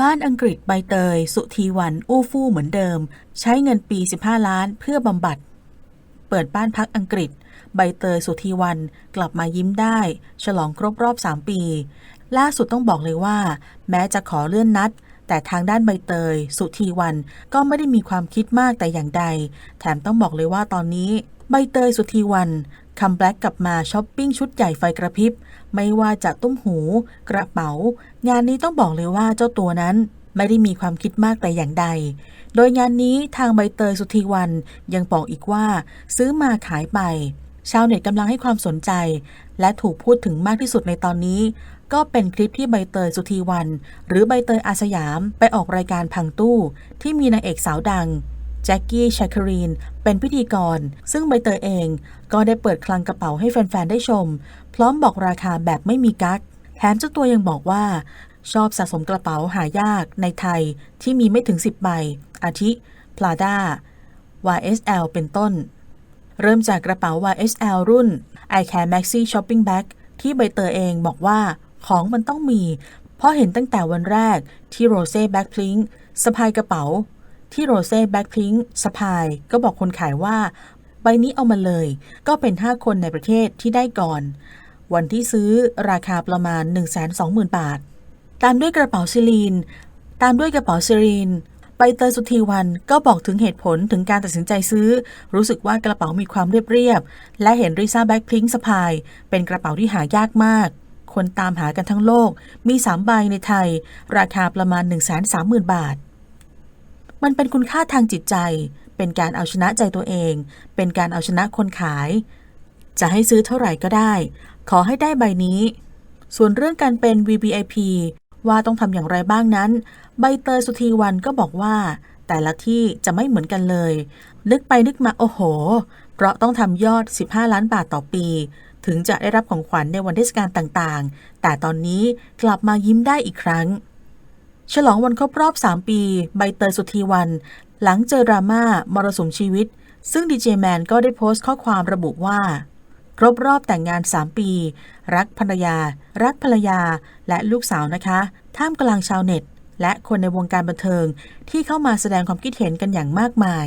บ้านอังกฤษใบเตย สุธีวันอู้ฟู่เหมือนเดิม ใช้เงินปี 15 ล้านเพื่อบำบัด เปิดบ้านพักอังกฤษ ใบเตยสุธีวันกลับมายิ้มได้ ฉลองครบรอบ 3 ปี ล่าสุดต้องบอกเลยว่า แม้จะขอเลื่อนนัด แต่ทางด้านใบเตย สุธีวันก็ไม่ได้มีความคิดมากแต่อย่างใด แถมต้องบอกเลยว่าตอนนี้ใบเตยสุธีวัน คัมแบ็กกลับมาช้อปปิ้งชุดใหญ่ไฟกระพริบ ไม่ว่าจะตุ้มหู กระเป๋า งานนี้ต้องบอกเลยว่าเจ้าตัวนั้นไม่ได้มีความคิดมากแต่อย่างใด โดยงานนี้ทางใบเตยสุธีวันยังบอกอีกว่า ซื้อมาขายไป ชาวเน็ตกำลังให้ความสนใจ และถูกพูดถึงมากที่สุดในตอนนี้ ก็เป็นคลิปที่ใบเตยสุธีวัน หรือใบเตยอาสยามไปออกรายการพังตู้ ที่มีนางเอกสาวดัง แจ็คกี้ชาครีน เป็นพิธีกร ซึ่งใบเตยเองก็ได้เปิดคลังกระเป๋าให้แฟน ๆ ได้ชม พร้อมบอกราคาแบบไม่มีกั๊กแถมเจ้าตัวยังบอกว่า ชอบสะสมกระเป๋าหายากในไทยที่มีไม่ถึง 10 ใบ อาทิ Prada YSL เป็นต้น เริ่มจากกระเป๋า YSL รุ่น I Care Maxi Shopping Bag ที่ใบเตยเองบอกว่าของมันต้องมี เพราะเห็นตั้งแต่วันแรกที่โรเซ่แบ็คพลิงสะพายกระเป๋า ที่โรเซ่แบ็คพิงสะพายก็บอกคนขายว่า ใบนี้เอามาเลย ก็เป็น 5 คนในประเทศที่ได้ก่อน วันที่ซื้อราคาประมาณ 120,000 บาท ตามด้วยกระเป๋าซิลีน ตามด้วยกระเป๋าซิลีนใบเตยสุธีวันก็บอกถึงเหตุผลถึงการตัดสินใจซื้อ รู้สึกว่ากระเป๋ามีความเรียบๆและเห็นริซ่าแบ็คพิงสะพาย เป็นกระเป๋าที่หายากมาก คนตามหากันทั้งโลก มี 3 ใบในไทย ราคาประมาณ 130,000 บาท มันเป็นคุณค่าทางจิตใจ เป็นการเอาชนะใจตัวเอง เป็นการเอาชนะคนขาย จะให้ซื้อเท่าไหร่ก็ได้ ขอให้ได้ใบนี้ ส่วนเรื่องการเป็น VVIP ว่าต้องทำอย่างไรบ้างนั้น ใบเตยสุธีวันก็บอกว่า แต่ละที่จะไม่เหมือนกันเลย นึกไปนึกมาโอ้โห เพราะต้องทำยอด 15 ล้านบาทต่อปี ถึงจะได้รับของขวัญในวันเทศกาลต่างๆ แต่ตอนนี้กลับมายิ้มได้อีกครั้ง ฉลองวันครบรอบ 3 ปี ใบเตยสุธีวัน หลังเจอดราม่ามรสุมชีวิต ซึ่งดีเจแมนก็ได้โพสต์ข้อความระบุว่า ครบรอบแต่งงาน 3 ปี รักภรรยา รักภรรยา และลูกสาวนะคะ ท่ามกลางชาวเน็ต และคนในวงการบันเทิงที่เข้ามาแสดงความคิดเห็นกันอย่างมากมาย